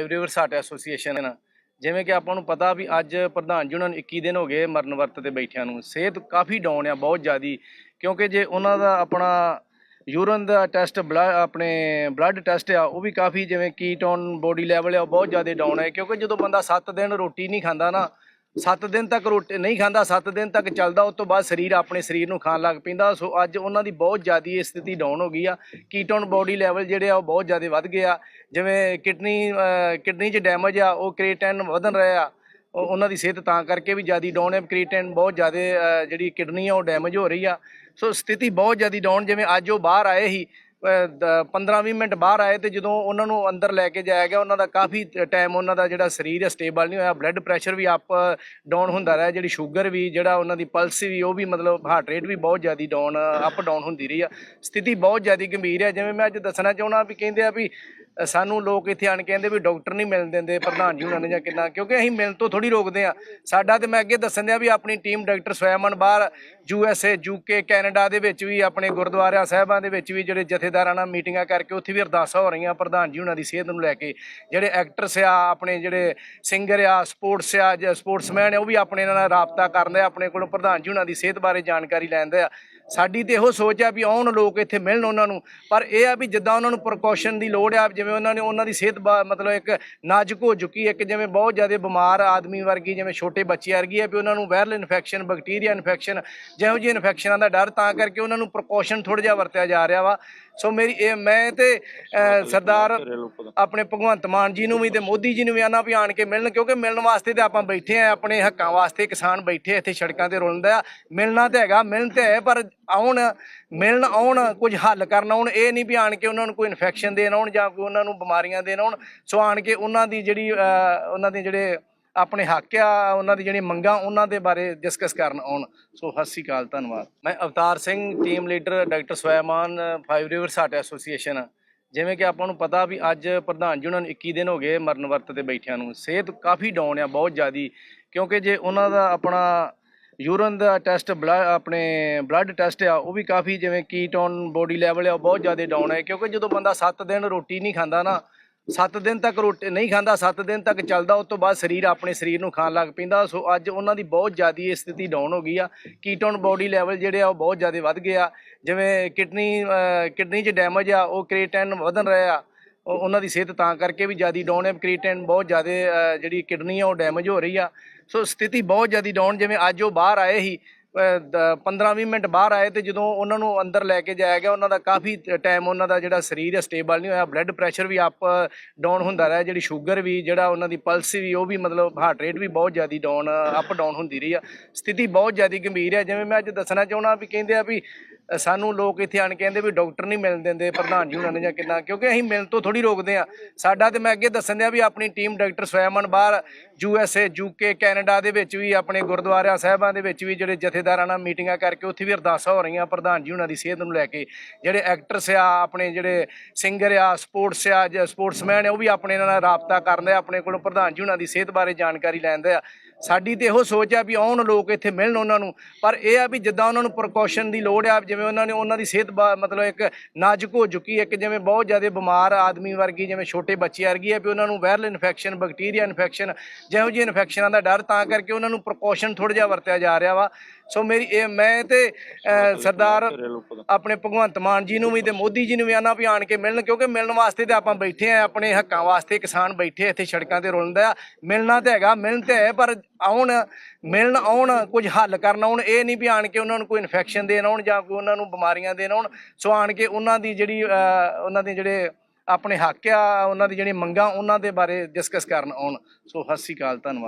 ਰਿਵਰਸਾਟ association ਜਿਵੇਂ ਕਿ ਆਪਾਂ ਨੂੰ ਪਤਾ ਵੀ ਅੱਜ ਪ੍ਰਧਾਨ ਜੀ ਉਹਨਾਂ ਨੂੰ 21 ਦਿਨ ਹੋ ਗਏ ਮਰਨ ਵਰਤ ਤੇ ਬੈਠਿਆਂ ਨੂੰ। ਸਿਹਤ ਕਾਫੀ ਡਾਊਨ ਆ, ਬਹੁਤ ਜ਼ਿਆਦੀ। ਕਿਉਂਕਿ ਜੇ ਉਹਨਾਂ ਦਾ ਆਪਣਾ ਯੂਰਨ ਦਾ ਟੈਸਟ ਆਪਣੇ ਬਲੱਡ ਟੈਸਟ ਆ, ਉਹ ਵੀ ਕਾਫੀ ਜਿਵੇਂ ਕੀਟੋਨ ਬੋਡੀ ਲੈਵਲ ਆ, ਉਹ ਬਹੁਤ ਜ਼ਿਆਦਾ ਡਾਊਨ ਹੈ ਕਿਉਂਕਿ ਜਦੋਂ ਬੰਦਾ 7 ਦਿਨ ਰੋਟੀ ਨਹੀਂ ਖਾਂਦਾ ਨਾ 7 ਦਿਨ ਤੱਕ ਰੋਟੀ ਨਹੀਂ ਖਾਂਦਾ 7 ਦਿਨ ਤੱਕ ਚੱਲਦਾ, ਉਸ ਤੋਂ ਬਾਅਦ ਸਰੀਰ ਆਪਣੇ ਸਰੀਰ ਨੂੰ ਖਾਣ ਲੱਗ ਪੈਂਦਾ। ਸੋ ਅੱਜ ਉਹਨਾਂ ਦੀ ਬਹੁਤ ਜ਼ਿਆਦੀ ਸਥਿਤੀ ਡਾਊਨ ਹੋ ਗਈ ਆ। ਕੀਟੋਨ ਬੋਡੀ ਲੈਵਲ ਜਿਹੜੇ ਆ ਉਹ ਬਹੁਤ ਜ਼ਿਆਦਾ ਵੱਧ ਗਏ ਆ। ਜਿਵੇਂ ਕਿਡਨੀ ਕਿਡਨੀ 'ਚ ਡੈਮੇਜ ਆ, ਉਹ ਕ੍ਰੀਏਟਿਨ ਵਧਣ ਰਿਹਾ ਉਹ- ਉਹਨਾਂ ਦੀ ਸਿਹਤ ਤਾਂ ਕਰਕੇ ਵੀ ਜ਼ਿਆਦੀ ਡਾਊਨ ਹੈ ਕ੍ਰੀਏਟਿਨ ਬਹੁਤ ਜ਼ਿਆਦਾ ਜਿਹੜੀ ਕਿਡਨੀ ਆ ਉਹ ਡੈਮੇਜ ਹੋ ਰਹੀ ਆ। ਸੋ ਸਥਿਤੀ ਬਹੁਤ ਜ਼ਿਆਦੀ ਡਾਊਨ ਜਿਵੇਂ ਅੱਜ ਉਹ ਬਾਹਰ ਆਏ ਸੀ 15-20 ਮਿੰਟ ਬਾਹਰ ਆਏ ਤੇ ਜਦੋਂ ਉਹਨਾਂ ਨੂੰ ਅੰਦਰ ਲੈ ਕੇ ਜਾਇਆ ਗਿਆ, ਉਹਨਾਂ ਦਾ ਕਾਫੀ ਟਾਈਮ ਉਹਨਾਂ ਦਾ ਜਿਹੜਾ ਸਰੀਰ ਹੈ ਸਟੇਬਲ ਨਹੀਂ ਹੋਇਆ ਬਲੱਡ ਪ੍ਰੈਸ਼ਰ ਵੀ ਅਪ ਡਾਊਨ ਹੁੰਦਾ ਰਿਹਾ, ਜਿਹੜੀ ਸ਼ੂਗਰ ਵੀ, ਜਿਹੜਾ ਉਹਨਾਂ ਦੀ ਪਲਸ ਵੀ, ਉਹ ਵੀ ਮਤਲਬ ਹਾਰਟ ਰੇਟ ਵੀ ਬਹੁਤ ਜ਼ਿਆਦਾ ਡਾਊਨ ਅਪ ਡਾਊਨ ਹੁੰਦੀ ਰਹੀ ਆ। ਸਥਿਤੀ ਬਹੁਤ ਜ਼ਿਆਦਾ ਗੰਭੀਰ ਹੈ ਜਿਵੇਂ ਮੈਂ ਅੱਜ ਦੱਸਣਾ ਚਾਹੁੰਦਾ ਵੀ ਕਹਿੰਦੇ ਆ ਵੀ ਸਾਨੂੰ ਲੋਕ ਇੱਥੇ ਆਣ ਕੇ ਕਹਿੰਦੇ ਵੀ ਡਾਕਟਰ ਨਹੀਂ ਮਿਲਣ ਦਿੰਦੇ, ਪ੍ਰਧਾਨ ਜੀ ਉਹਨਾਂ ਨੇ ਜਾਂ ਕਿੰਨਾ ਕਿਉਂਕਿ ਅਸੀਂ ਮਿਲਣ ਤੋਂ ਥੋੜੀ ਰੋਕਦੇ ਆ ਸਾਡਾ ਤੇ ਮੈਂ ਅੱਗੇ ਦੱਸਣ ਦਿਆ ਵੀ ਆਪਣੀ ਟੀਮ ਡਾਕਟਰ ਸਵੈਮਨ ਬਾਹਰ, U S A, U K, Canada ਦੇ ਵਿੱਚ ਵੀ, ਆਪਣੇ ਗੁਰਦੁਆਰਿਆਂ ਸਾਹਿਬਾਂ ਦੇ ਵਿੱਚ ਵੀ ਜਿਹੜੇ ਜਥੇਦਾਰਾਂ ਨਾਲ ਮੀਟਿੰਗਾਂ ਕਰਕੇ ਉੱਥੇ ਵੀ ਅਰਦਾਸਾਂ ਹੋ ਰਹੀਆਂ ਪ੍ਰਧਾਨ ਜੀ ਉਹਨਾਂ ਦੀ ਸਿਹਤ ਨੂੰ ਲੈ ਕੇ। ਜਿਹੜੇ ਐਕਟਰਸ ਆ, ਆਪਣੇ ਜਿਹੜੇ ਸਿੰਗਰ ਆ, ਸਪੋਰਟਸ ਆ, ਜਾਂ ਸਪੋਰਟਸਮੈਨ ਆ, ਉਹ ਵੀ ਆਪਣੇ ਨਾਲ ਰਾਬਤਾ ਕਰਦੇ ਆ, ਆਪਣੇ ਕੋਲੋਂ ਪ੍ਰਧਾਨ ਜੀ ਉਹਨਾਂ ਦੀ ਸਿਹਤ ਬਾਰੇ ਜਾਣਕਾਰੀ ਲੈਂਦੇ ਆ। ਸਾਡੀ ਤੇ ਇਹੋ ਸੋਚ ਆ ਵੀ ਆਉਣ ਲੋਕ ਇੱਥੇ ਮਿਲਣ ਉਹਨਾਂ ਨੂੰ, ਪਰ ਇਹ ਆ ਵੀ ਜਿੱਦਾਂ ਉਹਨਾਂ ਨੂੰ ਪ੍ਰੀਕਾਸ਼ਨ ਦੀ ਲੋੜ ਆ, ਜਿਵੇਂ ਉਹਨਾਂ ਨੇ ਉਹਨਾਂ ਦੀ ਸਿਹਤ ਬਾ- ਮਤਲਬ ਇੱਕ ਨਾਜ਼ੁਕ ਹੋ ਚੁੱਕੀ ਹੈ ਕਿ ਜਿਵੇਂ ਬਹੁਤ ਜ਼ਿਆਦਾ ਬਿਮਾਰ ਆਦਮੀ ਵਰਗੀ, ਜਿਵੇਂ ਛੋਟੇ ਬੱਚੇ ਵਰਗੀ ਹੈ ਵੀ ਉਹਨਾਂ ਨੂੰ ਵਾਇਰਲ ਇਨਫੈਕਸ਼ਨ ਬੈਕਟੀਰੀਆ ਇਨਫੈਕਸ਼ਨ ਜਿਹੋ ਜਿਹੀ ਇਨਫੈਕਸ਼ਨਾਂ ਦਾ ਡਰ, ਤਾਂ ਕਰਕੇ ਉਹਨਾਂ ਨੂੰ ਪ੍ਰੀਕਾਸ਼ਨ ਥੋੜਾ ਜਿਹਾ ਵਰਤਿਆ ਜਾ ਰਿਹਾ ਵਾ। ਸੋ ਮੇਰੀ ਇਹ ਮੈਂ ਤੇ ਸਰਦਾਰ ਆਪਣੇ ਭਗਵੰਤ ਮਾਨ ਜੀ ਨੂੰ ਵੀ ਤੇ ਮੋਦੀ ਜੀ ਨੂੰ ਵੀ ਆਨਾ ਵੀ ਆਣ ਕੇ ਮਿਲਣ ਕਿਉਂਕਿ ਮਿਲਣ ਵਾਸਤੇ ਤੇ ਆਪਾਂ ਬੈਠੇ ਆ ਆਪਣੇ ਹੱਕਾਂ ਵਾਸਤੇ ਕਿਸਾਨ ਬੈਠੇ ਇੱਥੇ ਸੜਕਾਂ ਤੇ ਰੁਲਦਾ ਆ। ਮਿਲਣਾ ਤੇ ਹੈਗਾ ਮਿਲਣ ਤੇ ਹੈ ਪਰ ਆਉਣ ਮਿਲਣ ਆਉਣ ਕੁਝ ਹੱਲ ਕਰਨ ਆਉਣ ਇਹ ਨਹੀਂ ਵੀ ਆਣ ਕੇ ਉਹਨਾਂ ਨੂੰ ਕੋਈ ਇਨਫੈਕਸ਼ਨ ਦੇਣ ਆਉਣ ਜਾਂ ਕੋਈ ਉਹਨਾਂ ਨੂੰ ਬਿਮਾਰੀਆਂ ਦੇਣ ਆਉਣ। ਸੋ ਆਣ ਕੇ ਉਹਨਾਂ ਦੀ ਜਿਹੜੀ ਉਹਨਾਂ ਦੇ ਜਿਹੜੇ ਆਪਣੇ ਹੱਕ ਆ, ਉਹਨਾਂ ਦੀ ਜਿਹੜੀਆਂ ਮੰਗਾਂ, ਉਹਨਾਂ ਦੇ ਬਾਰੇ ਡਿਸਕਸ ਕਰਨ ਆਉਣ। ਸੋ ਸਤਿ ਸ਼੍ਰੀ ਅਕਾਲ, ਧੰਨਵਾਦ। ਮੈਂ Avtar Singh team leader doctor Swaiman five rivers association ਜਿਵੇਂ ਕਿ ਆਪਾਂ ਨੂੰ ਪਤਾ ਵੀ ਅੱਜ ਪ੍ਰਧਾਨ ਜੀ ਉਹਨਾਂ ਨੂੰ 21 ਦਿਨ ਹੋ ਗਏ ਮਰਨ ਵਰਤ ਤੇ ਬੈਠਿਆਂ ਨੂੰ। ਸਿਹਤ ਕਾਫੀ ਡਾਊਨ ਆ, ਬਹੁਤ ਜ਼ਿਆਦੀ। ਕਿਉਂਕਿ ਜੇ ਉਹਨਾਂ ਦਾ ਆਪਣਾ ਯੂਰਨ ਦਾ ਟੈਸਟ ਆਪਣੇ ਬਲੱਡ ਟੈਸਟ ਆ, ਉਹ ਵੀ ਕਾਫੀ ਜਿਵੇਂ ਕੀਟੋਨ ਬੋਡੀ ਲੈਵਲ ਆ, ਉਹ ਬਹੁਤ ਜ਼ਿਆਦਾ ਡਾਊਨ ਹੈ ਕਿਉਂਕਿ ਜਦੋਂ ਬੰਦਾ 7 ਦਿਨ ਰੋਟੀ ਨਹੀਂ ਖਾਂਦਾ ਨਾ 7 ਦਿਨ ਤੱਕ ਰੋਟੀ ਨਹੀਂ ਖਾਂਦਾ 7 ਦਿਨ ਤੱਕ ਚੱਲਦਾ, ਉਸ ਤੋਂ ਬਾਅਦ ਸਰੀਰ ਆਪਣੇ ਸਰੀਰ ਨੂੰ ਖਾਣ ਲੱਗ ਪੈਂਦਾ। ਸੋ ਅੱਜ ਉਹਨਾਂ ਦੀ ਬਹੁਤ ਜ਼ਿਆਦੀ ਸਥਿਤੀ ਡਾਊਨ ਹੋ ਗਈ ਆ। ਕੀਟੋਨ ਬੋਡੀ ਲੈਵਲ ਜਿਹੜੇ ਆ, ਉਹ ਬਹੁਤ ਜ਼ਿਆਦਾ ਵੱਧ ਗਏ ਆ। ਜਿਵੇਂ ਕਿਡਨੀ ਕਿਡਨੀ 'ਚ ਡੈਮੇਜ ਆ, ਉਹ ਕ੍ਰੀਏਟਿਨ ਵਧਣ ਰਿਹਾ ਆ। ਉਹ- ਉਹਨਾਂ ਦੀ ਸਿਹਤ ਤਾਂ ਕਰਕੇ ਵੀ ਜ਼ਿਆਦੀ ਡਾਊਨ ਹੈ ਕ੍ਰੀਏਟਿਨ ਬਹੁਤ ਜ਼ਿਆਦਾ ਜਿਹੜੀ ਕਿਡਨੀ ਆ, ਉਹ ਡੈਮੇਜ ਹੋ ਰਹੀ ਆ। ਸੋ ਸਥਿਤੀ ਬਹੁਤ ਜ਼ਿਆਦੀ ਡਾਊਨ ਜਿਵੇਂ ਅੱਜ ਉਹ ਬਾਹਰ ਆਏ ਸੀ 15-20 ਮਿੰਟ ਬਾਹਰ ਆਏ ਤੇ ਜਦੋਂ ਉਹਨਾਂ ਨੂੰ ਅੰਦਰ ਲੈ ਕੇ ਜਾਇਆ ਗਿਆ, ਉਹਨਾਂ ਦਾ ਕਾਫੀ ਟਾਈਮ ਉਹਨਾਂ ਦਾ ਜਿਹੜਾ ਸਰੀਰ ਹੈ ਸਟੇਬਲ ਨਹੀਂ ਹੋਇਆ ਬਲੱਡ ਪ੍ਰੈਸ਼ਰ ਵੀ ਅਪ ਡਾਊਨ ਹੁੰਦਾ ਰਿਹਾ, ਜਿਹੜੀ ਸ਼ੂਗਰ ਵੀ, ਜਿਹੜਾ ਉਹਨਾਂ ਦੀ ਪਲਸ ਵੀ, ਉਹ ਵੀ ਮਤਲਬ ਹਾਰਟ ਰੇਟ ਵੀ ਬਹੁਤ ਜ਼ਿਆਦਾ ਡਾਊਨ ਅਪ ਡਾਊਨ ਹੁੰਦੀ ਰਹੀ ਆ। ਸਥਿਤੀ ਬਹੁਤ ਜ਼ਿਆਦਾ ਗੰਭੀਰ ਹੈ। ਜਿਵੇਂ ਮੈਂ ਅੱਜ ਦੱਸਣਾ ਚਾਹੁੰਦਾ ਵੀ ਕਹਿੰਦੇ ਆ ਵੀ ਸਾਨੂੰ ਲੋਕ ਇੱਥੇ ਆਣ ਕੇ ਕਹਿੰਦੇ ਵੀ ਡਾਕਟਰ ਨਹੀਂ ਮਿਲਣ ਦਿੰਦੇ, ਪ੍ਰਧਾਨ ਜੀ ਉਹਨਾਂ ਨੇ ਜਾਂ ਕਿੰਨਾ ਕਿਉਂਕਿ ਅਸੀਂ ਮਿਲਣ ਤੋਂ ਥੋੜੀ ਰੋਕਦੇ ਆ ਸਾਡਾ ਤੇ ਮੈਂ ਅੱਗੇ ਦੱਸਣ ਦਿਆ ਵੀ ਆਪਣੀ ਟੀਮ ਡਾਕਟਰ ਸਵੈਮਨ ਬਾਹਰ U S A U K Canada ਦੇ ਵਿੱਚ ਵੀ, ਆਪਣੇ ਗੁਰਦੁਆਰਿਆਂ ਸਾਹਿਬਾਂ ਦੇ ਵਿੱਚ ਵੀ ਜਿਹੜੇ ਜਥੇਦਾਰਾਂ ਨਾਲ ਮੀਟਿੰਗਾਂ ਕਰਕੇ ਉੱਥੇ ਵੀ ਅਰਦਾਸਾਂ ਹੋ ਰਹੀਆਂ ਪ੍ਰਧਾਨ ਜੀ ਉਹਨਾਂ ਦੀ ਸਿਹਤ ਨੂੰ ਲੈ ਕੇ। ਜਿਹੜੇ ਐਕਟਰਸ ਆ, ਆਪਣੇ ਜਿਹੜੇ ਸਿੰਗਰ ਆ ਸਪੋਰਟਸ ਆ, ਜਾਂ ਸਪੋਰਟਸਮੈਨ ਆ, ਉਹ ਵੀ ਆਪਣੇ ਨਾਲ ਰਾਬਤਾ ਕਰਦੇ ਆ, ਆਪਣੇ ਕੋਲੋਂ ਪ੍ਰਧਾਨ ਜੀ ਉਹਨਾਂ ਦੀ ਸਿਹਤ ਬਾਰੇ ਜਾਣਕਾਰੀ ਲੈਂਦੇ ਆ। ਸਾਡੀ ਤੇ ਇਹੋ ਸੋਚ ਆ ਵੀ ਆਉਣ ਲੋਕ ਇੱਥੇ ਮਿਲਣ ਉਹਨਾਂ ਨੂੰ, ਪਰ ਇਹ ਆ ਵੀ ਜਿੱਦਾਂ ਉਹਨਾਂ ਨੂੰ ਪ੍ਰੀਕਾਸ਼ਨ ਦੀ ਲੋੜ ਆ, ਜਿਵੇਂ ਉਹਨਾਂ ਨੇ, ਉਹਨਾਂ ਦੀ ਸਿਹਤ ਬਾ- ਮਤਲਬ ਇੱਕ ਨਾਜ਼ੁਕ ਹੋ ਚੁੱਕੀ ਹੈ ਕਿ ਜਿਵੇਂ ਬਹੁਤ ਜ਼ਿਆਦਾ ਬਿਮਾਰ ਆਦਮੀ ਵਰਗੀ, ਜਿਵੇਂ ਛੋਟੇ ਬੱਚੇ ਵਰਗੀ ਹੈ ਵੀ ਉਹਨਾਂ ਨੂੰ ਵਾਇਰਲ ਇਨਫੈਕਸ਼ਨ ਬੈਕਟੀਰੀਆ ਇਨਫੈਕਸ਼ਨ ਜਿਹੋ ਜਿਹੀ ਇਨਫੈਕਸ਼ਨਾਂ ਦਾ ਡਰ ਤਾਂ ਕਰਕੇ ਉਹਨਾਂ ਨੂੰ ਪ੍ਰੀਕਾਸ਼ਨ ਥੋੜਾ ਜਿਹਾ ਵਰਤਿਆ ਜਾ ਰਿਹਾ ਵਾ। ਸੋ ਮੇਰੀ ਇਹ ਮੈਂ ਤੇ ਸਰਦਾਰ ਆਪਣੇ ਭਗਵੰਤ ਮਾਨ ਜੀ ਨੂੰ ਵੀ ਤੇ ਮੋਦੀ ਜੀ ਨੂੰ ਵੀ ਆਨਾ ਵੀ ਆਣ ਕੇ ਮਿਲਣ ਕਿਉਂਕਿ ਮਿਲਣ ਵਾਸਤੇ ਤੇ ਆਪਾਂ ਬੈਠੇ ਆ ਆਪਣੇ ਹੱਕਾਂ ਵਾਸਤੇ ਕਿਸਾਨ ਬੈਠੇ ਇੱਥੇ ਸੜਕਾਂ ਤੇ ਰੁਲਦਾ ਆ। ਮਿਲਣਾ ਤੇ ਹੈਗਾ ਮਿਲਣ ਤੇ ਹੈ ਪਰ ਆਉਣ ਮਿਲਣ ਆਉਣ ਕੁਝ ਹੱਲ ਕਰਨ ਆਉਣ ਇਹ ਨਹੀਂ ਵੀ ਆਣ ਕੇ ਉਹਨਾਂ ਨੂੰ ਕੋਈ ਇਨਫੈਕਸ਼ਨ ਦੇਣ ਆਉਣ ਜਾਂ ਕੋਈ ਉਹਨਾਂ ਨੂੰ ਬਿਮਾਰੀਆਂ ਦੇਣ ਆਉਣ। ਸੋ ਆਣ ਕੇ ਉਹਨਾਂ ਦੀ ਜਿਹੜੀ ਉਹਨਾਂ ਦੇ ਜਿਹੜੇ ਆਪਣੇ ਹੱਕ ਆ ਉਹਨਾਂ ਦੀ ਜਿਹੜੀ ਮੰਗਾਂ ਉਹਨਾਂ ਦੇ ਬਾਰੇ ਡਿਸਕਸ ਕਰਨ ਆਉਣ। ਸੋ ਸਤਿ ਸ਼੍ਰੀ ਅਕਾਲ ਧੰਨਵਾਦ।